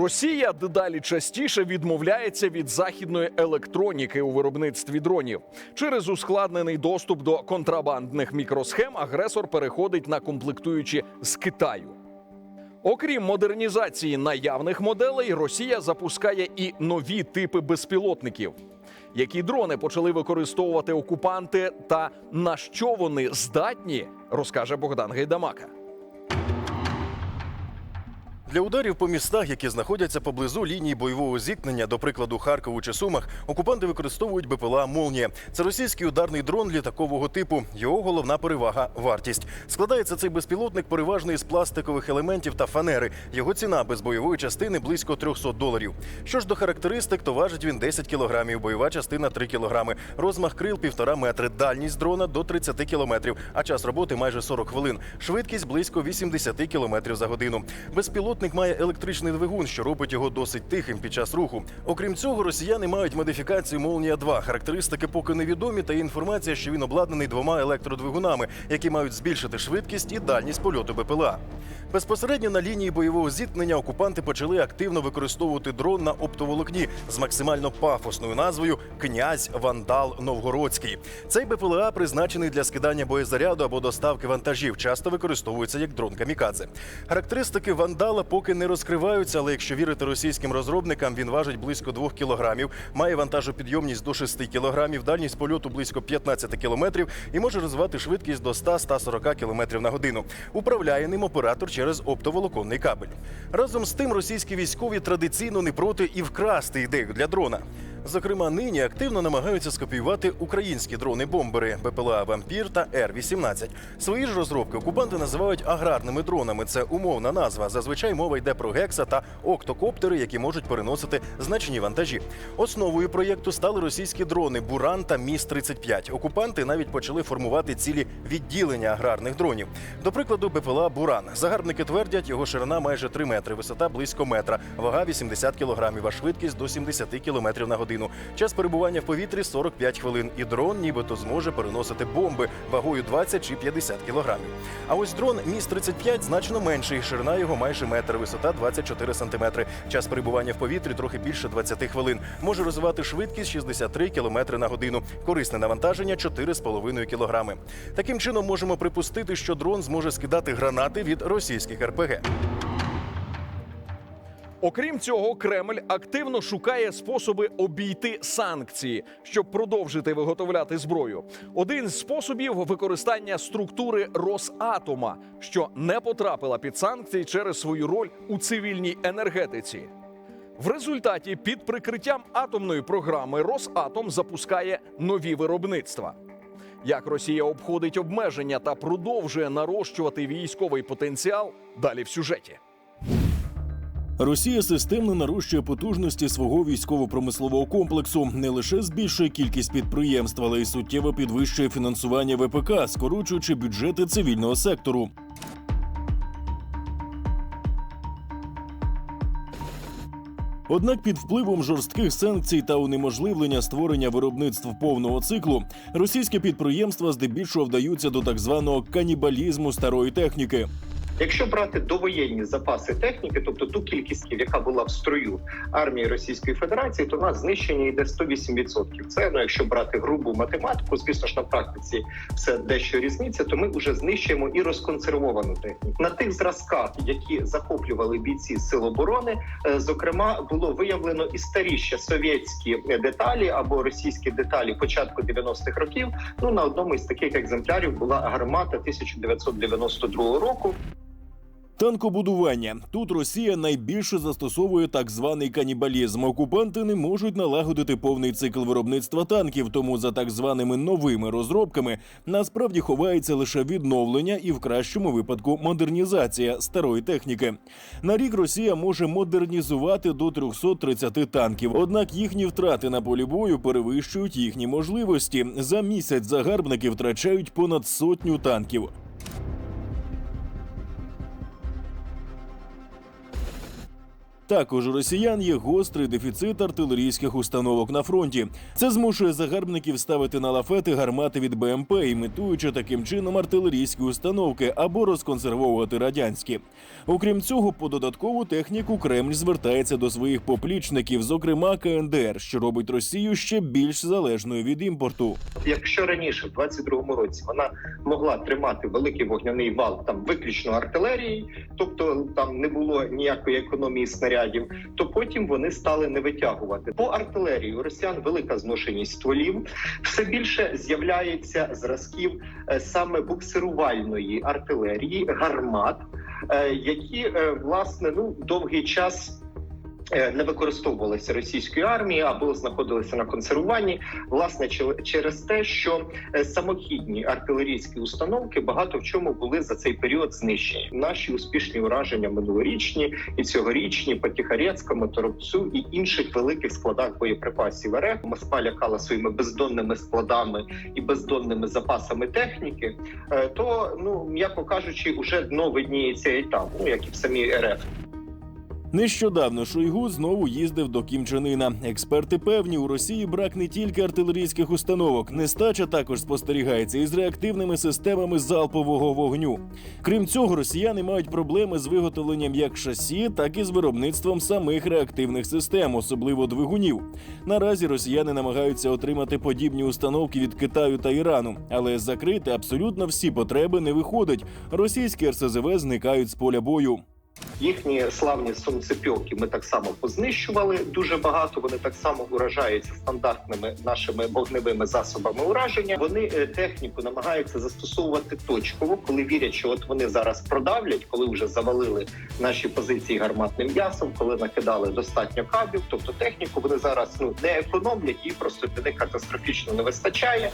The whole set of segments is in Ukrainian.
Росія дедалі частіше відмовляється від західної електроніки у виробництві дронів. Через ускладнений доступ до контрабандних мікросхем агресор переходить на комплектуючі з Китаю. Окрім модернізації наявних моделей, Росія запускає і нові типи безпілотників. Які дрони почали використовувати окупанти та на що вони здатні, розкаже Богдан Гайдамака. Для ударів по містах, які знаходяться поблизу лінії бойового зіткнення, до прикладу, Харкову чи Сумах, окупанти використовують БПЛА Молнія. Це російський ударний дрон літакового типу. Його головна перевага вартість. Складається цей безпілотник переважно із пластикових елементів та фанери. Його ціна без бойової частини близько 300 доларів. Що ж до характеристик, то важить він 10 кілограмів, бойова частина 3 кілограми, розмах крил 1,5 метри, дальність дрона до 30 кілометрів, а час роботи майже 40 хвилин. Швидкість близько 80 кілометрів за годину. Безпілотник має електричний двигун, що робить його досить тихим під час руху. Окрім цього, росіяни мають модифікацію Молнія 2 Характеристики поки невідомі, та є інформація, що він обладнаний двома електродвигунами, які мають збільшити швидкість і дальність польоту БПЛА. Безпосередньо на лінії бойового зіткнення окупанти почали активно використовувати дрон на оптоволокні з максимально пафосною назвою Князь Вандал Новгородський. Цей БПЛА призначений для скидання боєзаряду або доставки вантажів. Часто використовується як дрон камікадзе. Характеристики вандала поки не розкриваються, але якщо вірити російським розробникам, він важить близько 2 кілограмів, має вантажопідйомність до 6 кілограмів, дальність польоту близько 15 кілометрів і може розвивати швидкість до 100-140 кілометрів на годину. Управляє ним оператор через оптоволоконний кабель. Разом з тим, російські військові традиційно не проти і вкрасти ідею для дрона. Зокрема, нині активно намагаються скопіювати українські дрони-бомбери БПЛА Вампір та Р-18. Свої ж розробки окупанти називають аграрними дронами. Це умовна назва. Зазвичай мова йде про гекса та октокоптери, які можуть переносити значні вантажі. Основою проєкту стали російські дрони Буран та Міс 35 Окупанти навіть почали формувати цілі відділення аграрних дронів. До прикладу, БПЛА Буран. Загарбники твердять, його ширина майже 3 метри, висота близько метра, вага 80 кілограмів, а швидкість до 70 кілометрів на годину. Час перебування в повітрі 45 хвилин. І дрон нібито зможе переносити бомби вагою 20 чи 50 кілограмів. А ось дрон Міс 35 значно менший. Ширина його майже метр, висота 24 сантиметри. Час перебування в повітрі трохи більше 20 хвилин. Може розвивати швидкість 63 кілометри на годину. Корисне навантаження 4,5 кілограми. Таким чином можемо припустити, що дрон зможе скидати гранати від російських РПГ. Окрім цього, Кремль активно шукає способи обійти санкції, щоб продовжити виготовляти зброю. Один з способів використання структури Росатома, що не потрапила під санкції через свою роль у цивільній енергетиці. В результаті під прикриттям атомної програми Росатом запускає нові виробництва. Як Росія обходить обмеження та продовжує нарощувати військовий потенціал далі в сюжеті. Росія системно нарощує потужності свого військово-промислового комплексу, не лише збільшує кількість підприємств, але й суттєво підвищує фінансування ВПК, скорочуючи бюджети цивільного сектору. Однак під впливом жорстких санкцій та унеможливлення створення виробництв повного циклу російські підприємства здебільшого вдаються до так званого канібалізму старої техніки. Якщо брати довоєнні запаси техніки, тобто ту кількість, яка була в строю армії Російської Федерації, то у нас знищення йде 108%. Це ну, якщо брати грубу математику, звісно ж на практиці все дещо різниця, то ми вже знищуємо і розконсервовану техніку. На тих зразках, які захоплювали бійці сил оборони, е, зокрема було виявлено і старіші совєтські деталі або російські деталі початку 90-х років. Ну на одному із таких екземплярів була гармата 1992 року. Танкобудування тут Росія найбільше застосовує так званий канібалізм. Окупанти не можуть налагодити повний цикл виробництва танків, тому за так званими новими розробками насправді ховається лише відновлення і в кращому випадку модернізація старої техніки. На рік Росія може модернізувати до 330 танків. Однак їхні втрати на полі бою перевищують їхні можливості. За місяць загарбники втрачають понад сотню танків. Також у росіян є гострий дефіцит артилерійських установок на фронті. Це змушує загарбників ставити на лафети гармати від БМП, імітуючи таким чином артилерійські установки або розконсервовувати радянські. Окрім цього, по додаткову техніку Кремль звертається до своїх поплічників, зокрема КНДР, що робить Росію ще більш залежною від імпорту. Якщо раніше, в 22-му році, вона могла тримати великий вогняний вал там виключно артилерії, тобто там не було ніякої економії снарядів, то потім вони стали не витягувати. По артилерії у росіян велика зношеність стволів. Все більше з'являється зразків е, саме буксирувальної артилерії, гармат, е, які е, власне ну довгий час. Е, Не використовувалися російською армією або знаходилися на консервуванні, власне, че- через те, що е, самохідні артилерійські установки багато в чому були за цей період знищені. Наші успішні ураження минулорічні і цьогорічні по Тихорецькому, Торопцю і інших великих складах боєприпасів РФ. Москва лякала своїми бездонними складами і бездонними запасами техніки. е, То ну м'яко кажучи, уже дно видніється і там, ну як і в самій РФ. Нещодавно Шойгу знову їздив до Кім Чен Іна. Експерти певні, у Росії брак не тільки артилерійських установок, нестача також спостерігається із реактивними системами залпового вогню. Крім цього, росіяни мають проблеми з виготовленням як шасі, так і з виробництвом самих реактивних систем, особливо двигунів. Наразі росіяни намагаються отримати подібні установки від Китаю та Ірану, але закрити абсолютно всі потреби не виходить. Російські РСЗВ зникають з поля бою. Їхні славні сонцепьоки ми так само познищували дуже багато. Вони так само уражаються стандартними нашими вогневими засобами ураження. Вони е, техніку намагаються застосовувати точково, коли вірять, що от вони зараз продавлять, коли вже завалили наші позиції гарматним м'ясом, коли накидали достатньо кабів. Тобто техніку вони зараз ну не економлять, її просто для катастрофічно не вистачає.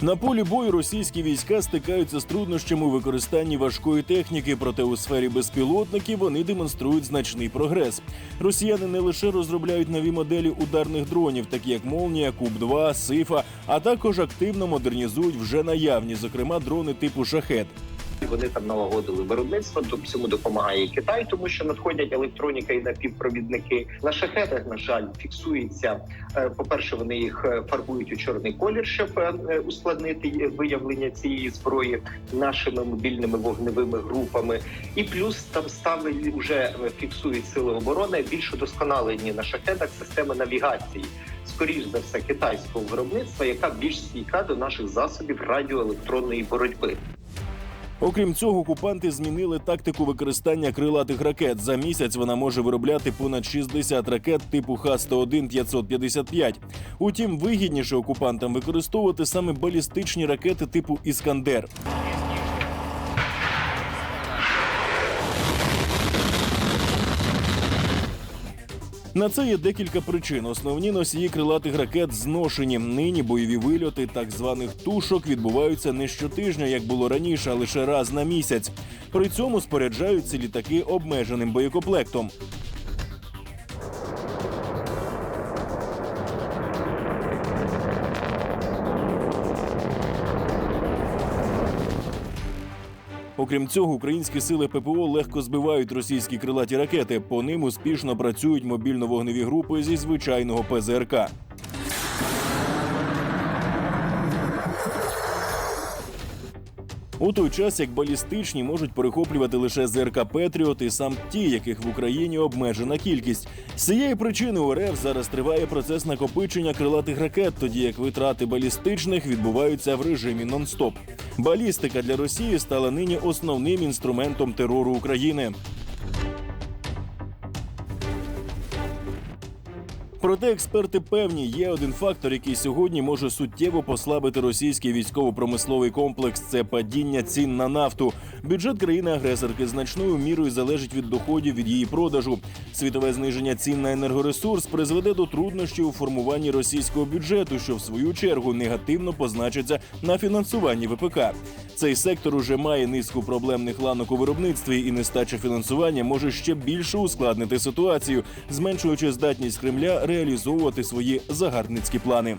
На полі бою російські війська стикаються з труднощами у використанні важкої техніки, проте у сфері безпілотників вони демонструють значний прогрес. Росіяни не лише розробляють нові моделі ударних дронів, такі як Молнія, Куб 2 Сифа, а також активно модернізують вже наявні, зокрема дрони типу Шахет. Вони там налагодили виробництво. То всьому допомагає Китай, тому що надходять електроніка і напівпровідники. На шахетах, на жаль, фіксується. е, По-перше, вони їх е, фарбують у чорний колір, щоб е, ускладнити виявлення цієї зброї нашими мобільними вогневими групами. І плюс там ставили вже фіксують сили оборони більш удосконалені на шахетах системи навігації. Скоріш за все, китайського виробництва, яка більш стійка до наших засобів радіоелектронної боротьби. Окрім цього, окупанти змінили тактику використання крилатих ракет. За місяць вона може виробляти понад 60 ракет типу Х-101 555. Утім, вигідніше окупантам використовувати саме балістичні ракети типу Іскандер. На це є декілька причин. Основні носії крилатих ракет зношені. Нині бойові вильоти так званих тушок відбуваються не щотижня, як було раніше, а лише раз на місяць. При цьому споряджаються літаки обмеженим боєкомплектом. Окрім цього, українські сили ППО легко збивають російські крилаті ракети. По ним успішно працюють мобільно-вогневі групи зі звичайного ПЗРК. У той час як балістичні можуть перехоплювати лише ЗРК Петріот і сам ті, яких в Україні обмежена кількість. З цієї причини у РФ зараз триває процес накопичення крилатих ракет, тоді як витрати балістичних відбуваються в режимі нон-стоп. Балістика для Росії стала нині основним інструментом терору України. Проте експерти певні, є один фактор, який сьогодні може суттєво послабити російський військово-промисловий комплекс. Це падіння цін на нафту. Бюджет країни-агресорки значною мірою залежить від доходів від її продажу. Світове зниження цін на енергоресурс призведе до труднощів у формуванні російського бюджету, що в свою чергу негативно позначиться на фінансуванні ВПК. Цей сектор уже має низку проблемних ланок у виробництві, і нестача фінансування може ще більше ускладнити ситуацію, зменшуючи здатність Кремля реалізовувати свої загарбницькі плани.